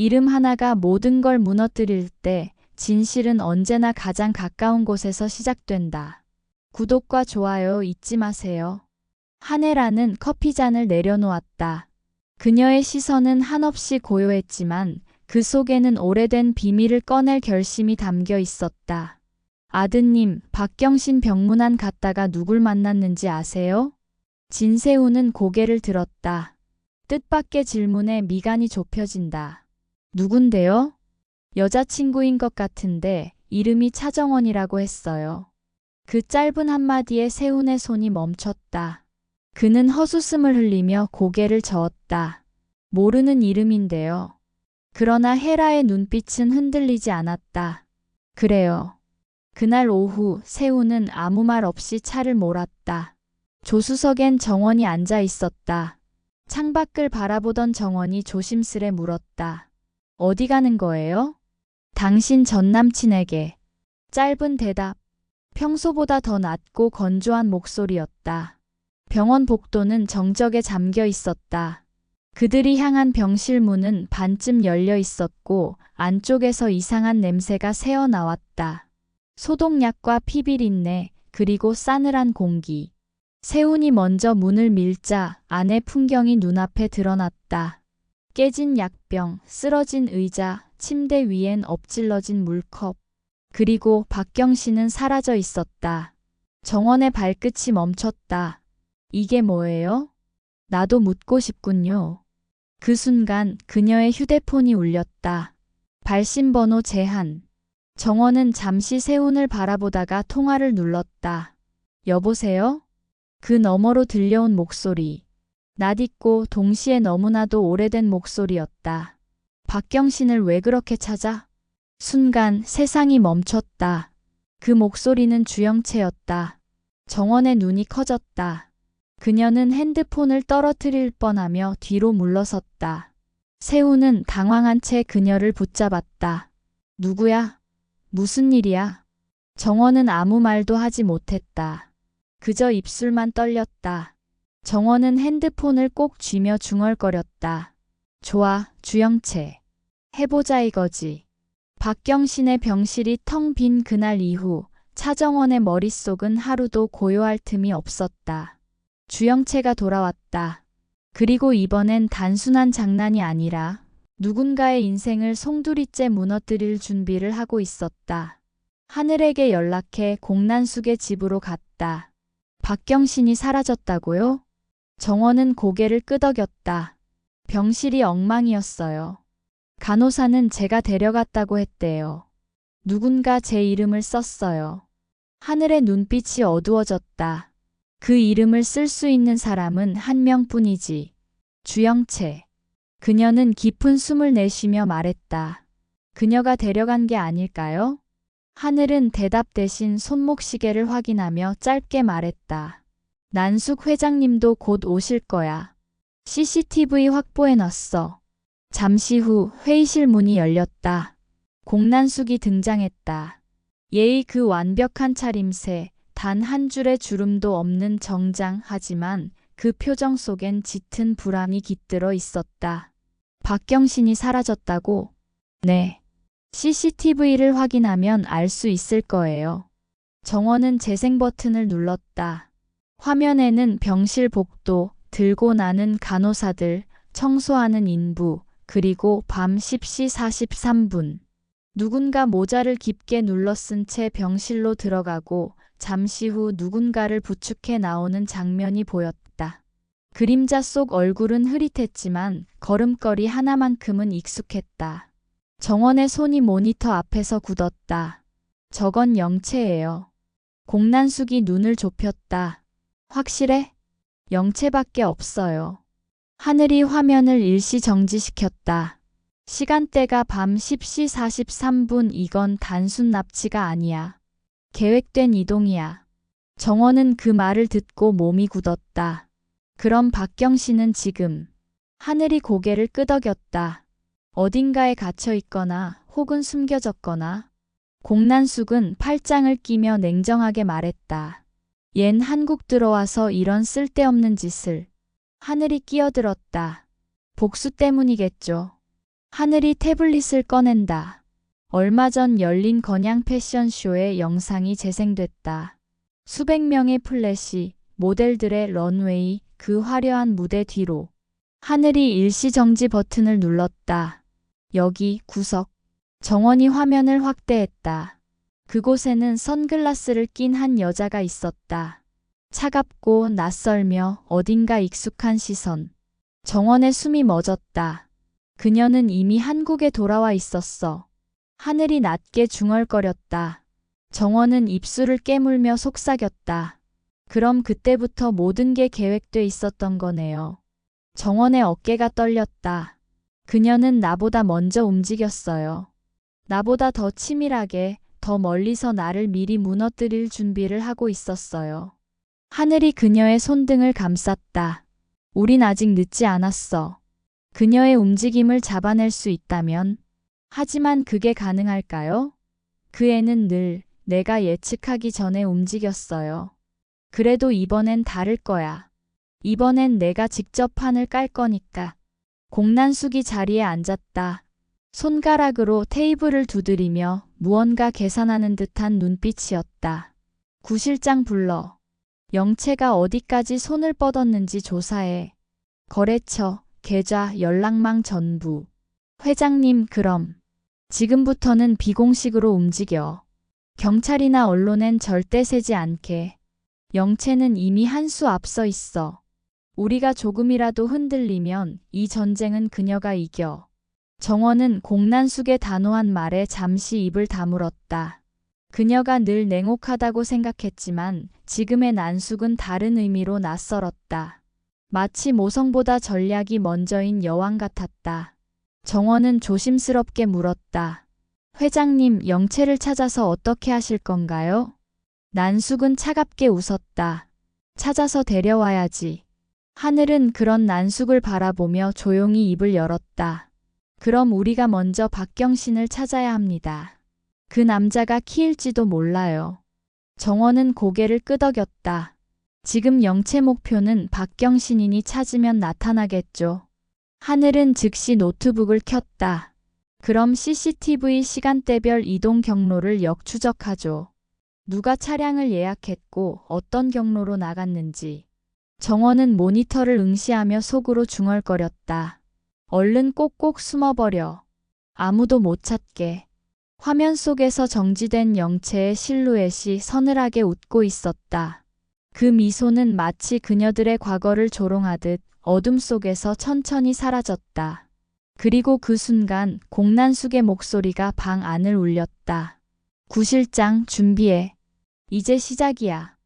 이름 하나가 모든 걸 무너뜨릴 때 진실은 언제나 가장 가까운 곳에서 시작된다. 구독과 좋아요 잊지 마세요. 한혜라는 커피잔을 내려놓았다. 그녀의 시선은 한없이 고요했지만 그 속에는 오래된 비밀을 꺼낼 결심이 담겨 있었다. 아드님, 박경신 병문안 갔다가 누굴 만났는지 아세요? 진세우는 고개를 들었다. 뜻밖의 질문에 미간이 좁혀진다. 누군데요? 여자친구인 것 같은데 이름이 차정원이라고 했어요. 그 짧은 한마디에 세훈의 손이 멈췄다. 그는 헛웃음을 흘리며 고개를 저었다. 모르는 이름인데요. 그러나 헤라의 눈빛은 흔들리지 않았다. 그래요. 그날 오후 세훈은 아무 말 없이 차를 몰았다. 조수석엔 정원이 앉아 있었다. 창밖을 바라보던 정원이 조심스레 물었다. 어디 가는 거예요? 당신 전 남친에게. 짧은 대답. 평소보다 더 낮고 건조한 목소리였다. 병원 복도는 정적에 잠겨 있었다. 그들이 향한 병실 문은 반쯤 열려 있었고 안쪽에서 이상한 냄새가 새어 나왔다. 소독약과 피비린내 그리고 싸늘한 공기. 세훈이 먼저 문을 밀자 안의 풍경이 눈앞에 드러났다. 깨진 약병, 쓰러진 의자, 침대 위엔 엎질러진 물컵. 그리고 박경신은 사라져 있었다. 정원의 발끝이 멈췄다. 이게 뭐예요? 나도 묻고 싶군요. 그 순간 그녀의 휴대폰이 울렸다. 발신번호 제한. 정원은 잠시 세훈을 바라보다가 통화를 눌렀다. 여보세요? 그 너머로 들려온 목소리. 낯익고 동시에 너무나도 오래된 목소리였다. 박경신을 왜 그렇게 찾아? 순간 세상이 멈췄다. 그 목소리는 주영채였다. 정원의 눈이 커졌다. 그녀는 핸드폰을 떨어뜨릴 뻔하며 뒤로 물러섰다. 세훈은 당황한 채 그녀를 붙잡았다. 누구야? 무슨 일이야? 정원은 아무 말도 하지 못했다. 그저 입술만 떨렸다. 정원은 핸드폰을 꼭 쥐며 중얼거렸다. 좋아, 주영채. 해보자 이거지. 박경신의 병실이 텅 빈 그날 이후 차정원의 머릿속은 하루도 고요할 틈이 없었다. 주영채가 돌아왔다. 그리고 이번엔 단순한 장난이 아니라 누군가의 인생을 송두리째 무너뜨릴 준비를 하고 있었다. 하늘에게 연락해 공난숙의 집으로 갔다. 박경신이 사라졌다고요? 정원은 고개를 끄덕였다. 병실이 엉망이었어요. 간호사는 제가 데려갔다고 했대요. 누군가 제 이름을 썼어요. 하늘의 눈빛이 어두워졌다. 그 이름을 쓸 수 있는 사람은 한 명뿐이지. 주영채. 그녀는 깊은 숨을 내쉬며 말했다. 그녀가 데려간 게 아닐까요? 하늘은 대답 대신 손목시계를 확인하며 짧게 말했다. 난숙 회장님도 곧 오실 거야. CCTV 확보해 놨어. 잠시 후 회의실 문이 열렸다. 공난숙이 등장했다. 예의 그 완벽한 차림새, 단 한 줄의 주름도 없는 정장 하지만 그 표정 속엔 짙은 불안이 깃들어 있었다. 박경신이 사라졌다고? 네. CCTV를 확인하면 알 수 있을 거예요. 정원은 재생 버튼을 눌렀다. 화면에는 병실 복도, 들고 나는 간호사들, 청소하는 인부, 그리고 밤 10시 43분. 누군가 모자를 깊게 눌러쓴 채 병실로 들어가고 잠시 후 누군가를 부축해 나오는 장면이 보였다. 그림자 속 얼굴은 흐릿했지만 걸음걸이 하나만큼은 익숙했다. 정원의 손이 모니터 앞에서 굳었다. 저건 영채예요. 공난숙이 눈을 좁혔다. 확실해? 영채밖에 없어요. 하늘이 화면을 일시 정지시켰다. 시간대가 밤 10시 43분 이건 단순 납치가 아니야. 계획된 이동이야. 정원은 그 말을 듣고 몸이 굳었다. 그럼 박경 씨는 지금 하늘이 고개를 끄덕였다. 어딘가에 갇혀 있거나 혹은 숨겨졌거나 공난숙은 팔짱을 끼며 냉정하게 말했다. 얜 한국 들어와서 이런 쓸데없는 짓을 하늘이 끼어들었다. 복수 때문이겠죠. 하늘이 태블릿을 꺼낸다. 얼마 전 열린 건양 패션쇼의 영상이 재생됐다. 수백 명의 플래시, 모델들의 런웨이, 그 화려한 무대 뒤로. 하늘이 일시 정지 버튼을 눌렀다. 여기 구석. 정원이 화면을 확대했다. 그곳에는 선글라스를 낀 한 여자가 있었다. 차갑고 낯설며 어딘가 익숙한 시선. 정원의 숨이 멎었다. 그녀는 이미 한국에 돌아와 있었어. 하늘이 낮게 중얼거렸다. 정원은 입술을 깨물며 속삭였다. 그럼 그때부터 모든 게 계획돼 있었던 거네요. 정원의 어깨가 떨렸다. 그녀는 나보다 먼저 움직였어요. 나보다 더 치밀하게, 더 멀리서 나를 미리 무너뜨릴 준비를 하고 있었어요. 하늘이 그녀의 손등을 감쌌다. 우린 아직 늦지 않았어. 그녀의 움직임을 잡아낼 수 있다면, 하지만 그게 가능할까요? 그 애는 늘 내가 예측하기 전에 움직였어요. 그래도 이번엔 다를 거야. 이번엔 내가 직접 판을 깔 거니까. 공난숙이 자리에 앉았다. 손가락으로 테이블을 두드리며 무언가 계산하는 듯한 눈빛이었다. 구실장 불러. 영채가 어디까지 손을 뻗었는지 조사해. 거래처, 계좌, 연락망 전부. 회장님, 그럼. 지금부터는 비공식으로 움직여. 경찰이나 언론엔 절대 세지 않게. 영채는 이미 한 수 앞서 있어. 우리가 조금이라도 흔들리면 이 전쟁은 그녀가 이겨. 정원은 공난숙의 단호한 말에 잠시 입을 다물었다. 그녀가 늘 냉혹하다고 생각했지만 지금의 난숙은 다른 의미로 낯설었다. 마치 모성보다 전략이 먼저인 여왕 같았다. 정원은 조심스럽게 물었다. 회장님, 영채를 찾아서 어떻게 하실 건가요? 난숙은 차갑게 웃었다. 찾아서 데려와야지. 하늘은 그런 난숙을 바라보며 조용히 입을 열었다. 그럼 우리가 먼저 박경신을 찾아야 합니다. 그 남자가 키일지도 몰라요. 정원은 고개를 끄덕였다. 지금 영채 목표는 박경신이니 찾으면 나타나겠죠. 하늘은 즉시 노트북을 켰다. 그럼 CCTV 시간대별 이동 경로를 역추적하죠. 누가 차량을 예약했고 어떤 경로로 나갔는지. 정원은 모니터를 응시하며 속으로 중얼거렸다. 얼른 꼭꼭 숨어버려. 아무도 못 찾게. 화면 속에서 정지된 영채의 실루엣이 서늘하게 웃고 있었다. 그 미소는 마치 그녀들의 과거를 조롱하듯 어둠 속에서 천천히 사라졌다. 그리고 그 순간 공난숙의 목소리가 방 안을 울렸다. 구실장 준비해. 이제 시작이야.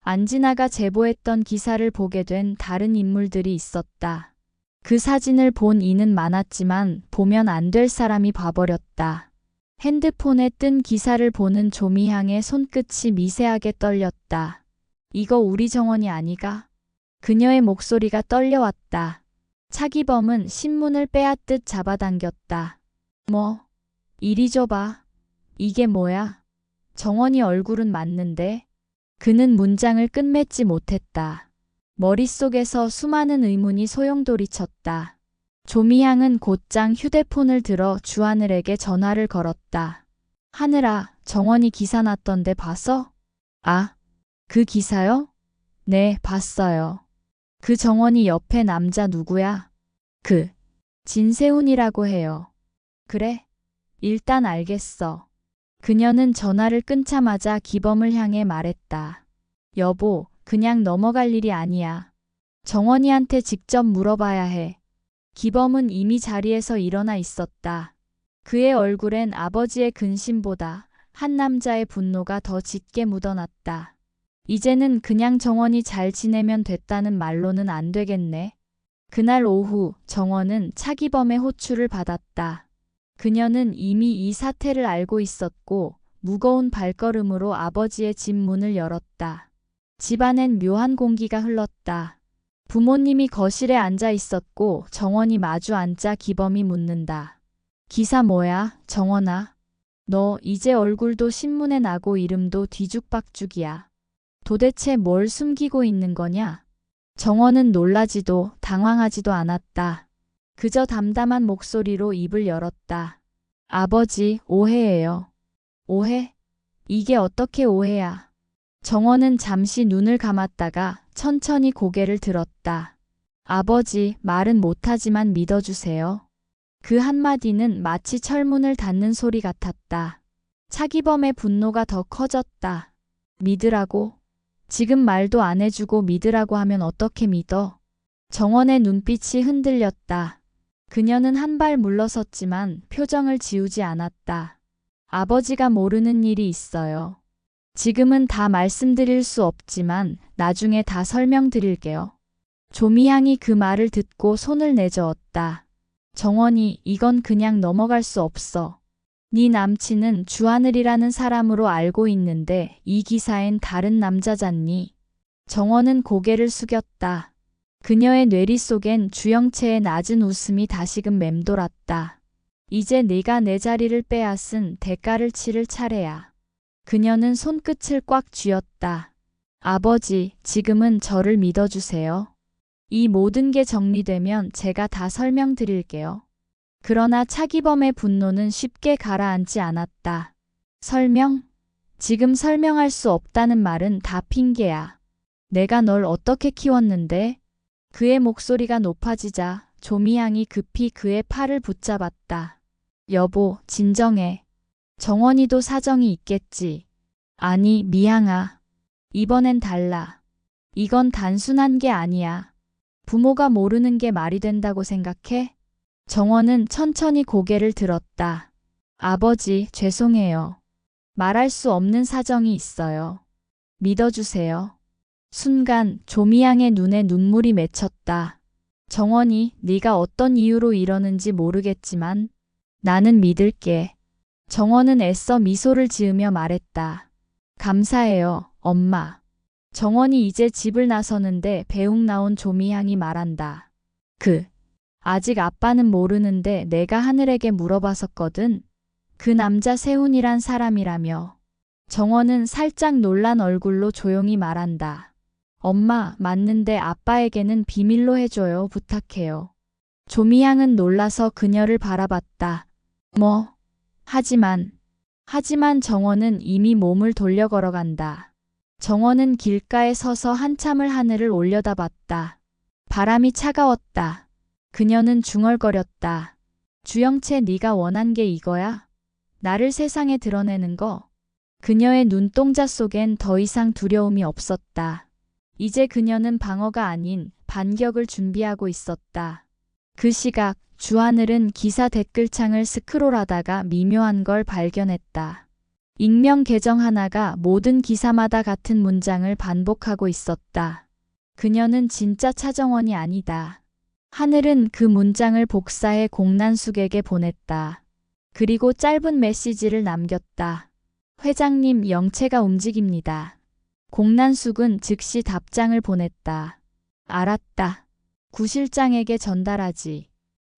안진아가 제보했던 기사를 보게 된 다른 인물들이 있었다. 그 사진을 본 이는 많았지만 보면 안 될 사람이 봐버렸다. 핸드폰에 뜬 기사를 보는 조미향의 손끝이 미세하게 떨렸다. 이거 우리 정원이 아니가? 그녀의 목소리가 떨려왔다. 차기범은 신문을 빼앗듯 잡아당겼다. 뭐, 이리 줘봐. 이게 뭐야? 정원이 얼굴은 맞는데 그는 문장을 끝맺지 못했다. 머릿속에서 수많은 의문이 소용돌이쳤다. 조미향은 곧장 휴대폰을 들어 주하늘에게 전화를 걸었다. 하늘아, 정원이 기사 났던데 봤어? 아, 그 기사요? 네, 봤어요. 그 정원이 옆에 남자 누구야? 그, 진세훈이라고 해요. 그래? 일단 알겠어. 그녀는 전화를 끊자마자 기범을 향해 말했다. 여보, 그냥 넘어갈 일이 아니야. 정원이한테 직접 물어봐야 해. 기범은 이미 자리에서 일어나 있었다. 그의 얼굴엔 아버지의 근심보다 한 남자의 분노가 더 짙게 묻어났다. 이제는 그냥 정원이 잘 지내면 됐다는 말로는 안 되겠네. 그날 오후 정원은 차기범의 호출을 받았다. 그녀는 이미 이 사태를 알고 있었고 무거운 발걸음으로 아버지의 집 문을 열었다. 집안엔 묘한 공기가 흘렀다. 부모님이 거실에 앉아 있었고 정원이 마주 앉자 기범이 묻는다. 기사 뭐야, 정원아? 너 이제 얼굴도 신문에 나고 이름도 뒤죽박죽이야. 도대체 뭘 숨기고 있는 거냐? 정원은 놀라지도 당황하지도 않았다. 그저 담담한 목소리로 입을 열었다. 아버지, 오해예요. 오해? 이게 어떻게 오해야? 정원은 잠시 눈을 감았다가 천천히 고개를 들었다. 아버지, 말은 못하지만 믿어주세요. 그 한마디는 마치 철문을 닫는 소리 같았다. 차기범의 분노가 더 커졌다. 믿으라고? 지금 말도 안 해주고 믿으라고 하면 어떻게 믿어? 정원의 눈빛이 흔들렸다. 그녀는 한 발 물러섰지만 표정을 지우지 않았다. 아버지가 모르는 일이 있어요. 지금은 다 말씀드릴 수 없지만 나중에 다 설명드릴게요. 조미향이 그 말을 듣고 손을 내저었다. 정원이 이건 그냥 넘어갈 수 없어. 네 남친은 주하늘이라는 사람으로 알고 있는데 이 기사엔 다른 남자잖니. 정원은 고개를 숙였다. 그녀의 뇌리 속엔 주영채의 낮은 웃음이 다시금 맴돌았다. 이제 네가 내 자리를 빼앗은 대가를 치를 차례야. 그녀는 손끝을 꽉 쥐었다. 아버지, 지금은 저를 믿어주세요. 이 모든 게 정리되면 제가 다 설명드릴게요. 그러나 차기범의 분노는 쉽게 가라앉지 않았다. 설명? 지금 설명할 수 없다는 말은 다 핑계야. 내가 널 어떻게 키웠는데? 그의 목소리가 높아지자 조미향이 급히 그의 팔을 붙잡았다. 여보, 진정해. 정원이도 사정이 있겠지. 아니, 미향아. 이번엔 달라. 이건 단순한 게 아니야. 부모가 모르는 게 말이 된다고 생각해? 정원은 천천히 고개를 들었다. 아버지, 죄송해요. 말할 수 없는 사정이 있어요. 믿어주세요. 순간 조미양의 눈에 눈물이 맺혔다. 정원이 네가 어떤 이유로 이러는지 모르겠지만 나는 믿을게. 정원은 애써 미소를 지으며 말했다. 감사해요, 엄마. 정원이 이제 집을 나서는데 배웅 나온 조미향이 말한다. 그, 아직 아빠는 모르는데 내가 하늘에게 물어봤었거든. 그 남자 세훈이란 사람이라며. 정원은 살짝 놀란 얼굴로 조용히 말한다. 엄마, 맞는데 아빠에게는 비밀로 해줘요. 부탁해요. 조미향은 놀라서 그녀를 바라봤다. 뭐? 하지만, 하지만 정원은 이미 몸을 돌려 걸어간다. 정원은 길가에 서서 한참을 하늘을 올려다봤다. 바람이 차가웠다. 그녀는 중얼거렸다. 주영채 네가 원한 게 이거야? 나를 세상에 드러내는 거? 그녀의 눈동자 속엔 더 이상 두려움이 없었다. 이제 그녀는 방어가 아닌 반격을 준비하고 있었다. 그 시각 주하늘은 기사 댓글창을 스크롤하다가 미묘한 걸 발견했다. 익명 계정 하나가 모든 기사마다 같은 문장을 반복하고 있었다. 그녀는 진짜 차정원이 아니다. 하늘은 그 문장을 복사해 공난숙에게 보냈다. 그리고 짧은 메시지를 남겼다. 회장님 영체가 움직입니다. 공난숙은 즉시 답장을 보냈다. 알았다. 구실장에게 전달하지.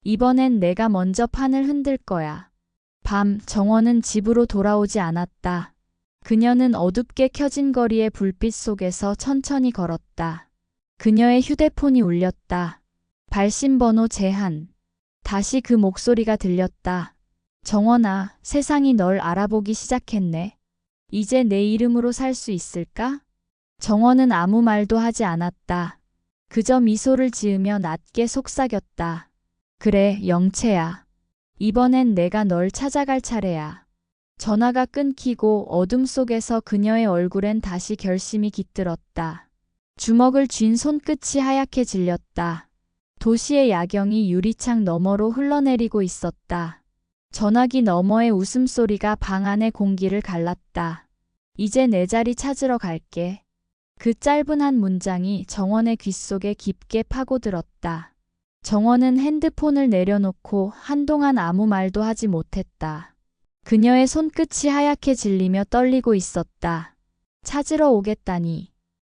이번엔 내가 먼저 판을 흔들 거야. 밤 정원은 집으로 돌아오지 않았다. 그녀는 어둡게 켜진 거리의 불빛 속에서 천천히 걸었다. 그녀의 휴대폰이 울렸다. 발신번호 제한. 다시 그 목소리가 들렸다. 정원아, 세상이 널 알아보기 시작했네. 이제 내 이름으로 살 수 있을까? 정원은 아무 말도 하지 않았다. 그저 미소를 지으며 낮게 속삭였다. 그래, 영채야. 이번엔 내가 널 찾아갈 차례야. 전화가 끊기고 어둠 속에서 그녀의 얼굴엔 다시 결심이 깃들었다. 주먹을 쥔 손끝이 하얗게 질렸다. 도시의 야경이 유리창 너머로 흘러내리고 있었다. 전화기 너머의 웃음소리가 방 안의 공기를 갈랐다. 이제 내 자리 찾으러 갈게. 그 짧은 한 문장이 정원의 귓속에 깊게 파고들었다. 정원은 핸드폰을 내려놓고 한동안 아무 말도 하지 못했다. 그녀의 손끝이 하얗게 질리며 떨리고 있었다. 찾으러 오겠다니.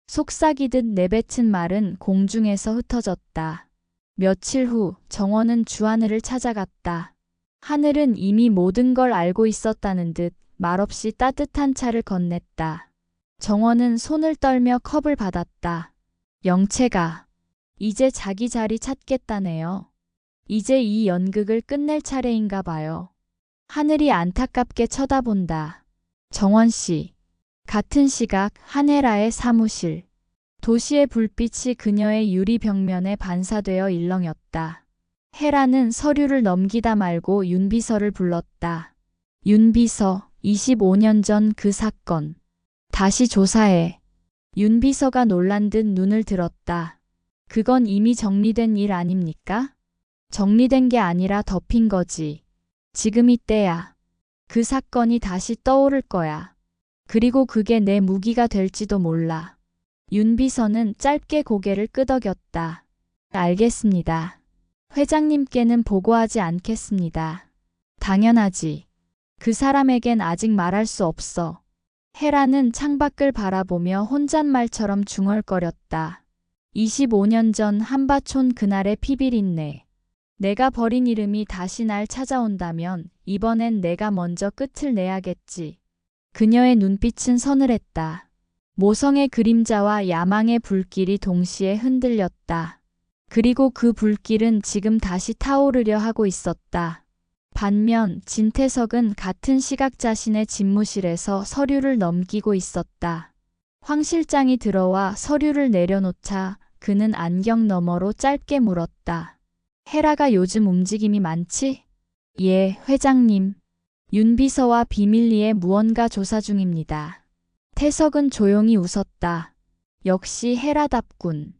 속삭이듯 내뱉은 말은 공중에서 흩어졌다. 며칠 후 정원은 주하늘을 찾아갔다. 하늘은 이미 모든 걸 알고 있었다는 듯 말없이 따뜻한 차를 건넸다. 정원은 손을 떨며 컵을 받았다. 영채가 이제 자기 자리 찾겠다네요. 이제 이 연극을 끝낼 차례인가 봐요. 하늘이 안타깝게 쳐다본다. 정원 씨. 같은 시각 한혜라의 사무실. 도시의 불빛이 그녀의 유리 벽면에 반사되어 일렁였다. 헤라는 서류를 넘기다 말고 윤비서를 불렀다. 윤비서, 25년 전 그 사건. 다시 조사해. 윤 비서가 놀란 듯 눈을 들었다. 그건 이미 정리된 일 아닙니까? 정리된 게 아니라 덮인 거지. 지금 이 때야. 그 사건이 다시 떠오를 거야. 그리고 그게 내 무기가 될지도 몰라. 윤 비서는 짧게 고개를 끄덕였다. 알겠습니다. 회장님께는 보고하지 않겠습니다. 당연하지. 그 사람에겐 아직 말할 수 없어. 헤라는 창밖을 바라보며 혼잣말처럼 중얼거렸다. 25년 전 한바촌 그날의 피비린내. 내가 버린 이름이 다시 날 찾아온다면 이번엔 내가 먼저 끝을 내야겠지. 그녀의 눈빛은 서늘했다. 모성의 그림자와 야망의 불길이 동시에 흔들렸다. 그리고 그 불길은 지금 다시 타오르려 하고 있었다. 반면 진태석은 같은 시각 자신의 집무실에서 서류를 넘기고 있었다. 황 실장이 들어와 서류를 내려놓자 그는 안경 너머로 짧게 물었다. 헤라가 요즘 움직임이 많지? 예, 회장님. 윤 비서와 비밀리에 무언가 조사 중입니다. 태석은 조용히 웃었다. 역시 헤라답군.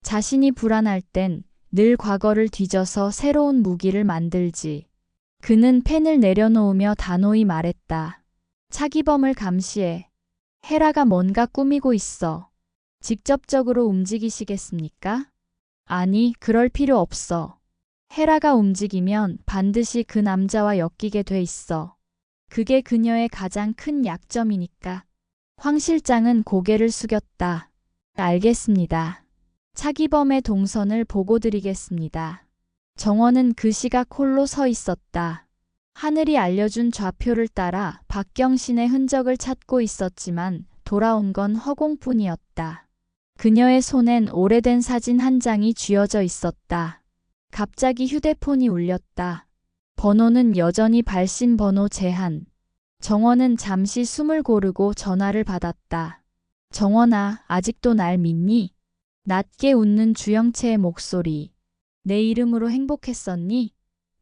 자신이 불안할 땐 늘 과거를 뒤져서 새로운 무기를 만들지. 그는 펜을 내려놓으며 단호히 말했다. 차기범을 감시해. 헤라가 뭔가 꾸미고 있어. 직접적으로 움직이시겠습니까? 아니, 그럴 필요 없어. 헤라가 움직이면 반드시 그 남자와 엮이게 돼 있어. 그게 그녀의 가장 큰 약점이니까. 황 실장은 고개를 숙였다. 알겠습니다. 차기범의 동선을 보고 드리겠습니다. 정원은 그 시각 홀로 서 있었다. 하늘이 알려준 좌표를 따라 박경신의 흔적을 찾고 있었지만 돌아온 건 허공뿐이었다. 그녀의 손엔 오래된 사진 한 장이 쥐어져 있었다. 갑자기 휴대폰이 울렸다. 번호는 여전히 발신 번호 제한. 정원은 잠시 숨을 고르고 전화를 받았다. 정원아, 아직도 날 믿니? 낮게 웃는 주영채의 목소리. 내 이름으로 행복했었니?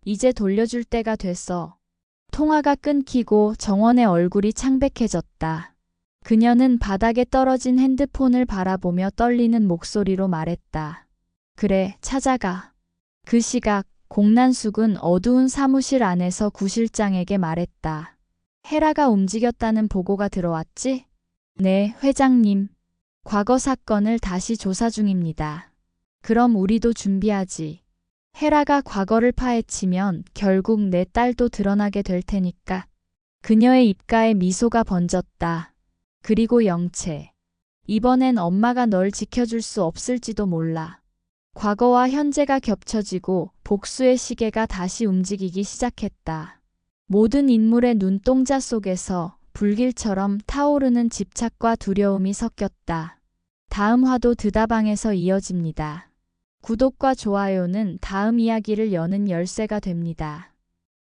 이제 돌려줄 때가 됐어. 통화가 끊기고 정원의 얼굴이 창백해졌다. 그녀는 바닥에 떨어진 핸드폰을 바라보며 떨리는 목소리로 말했다. 그래, 찾아가. 그 시각, 공난숙은 어두운 사무실 안에서 구실장에게 말했다. 헤라가 움직였다는 보고가 들어왔지? 네, 회장님. 과거 사건을 다시 조사 중입니다. 그럼 우리도 준비하지. 헤라가 과거를 파헤치면 결국 내 딸도 드러나게 될 테니까. 그녀의 입가에 미소가 번졌다. 그리고 영채. 이번엔 엄마가 널 지켜줄 수 없을지도 몰라. 과거와 현재가 겹쳐지고 복수의 시계가 다시 움직이기 시작했다. 모든 인물의 눈동자 속에서 불길처럼 타오르는 집착과 두려움이 섞였다. 다음 화도 드다방에서 이어집니다. 구독과 좋아요는 다음 이야기를 여는 열쇠가 됩니다.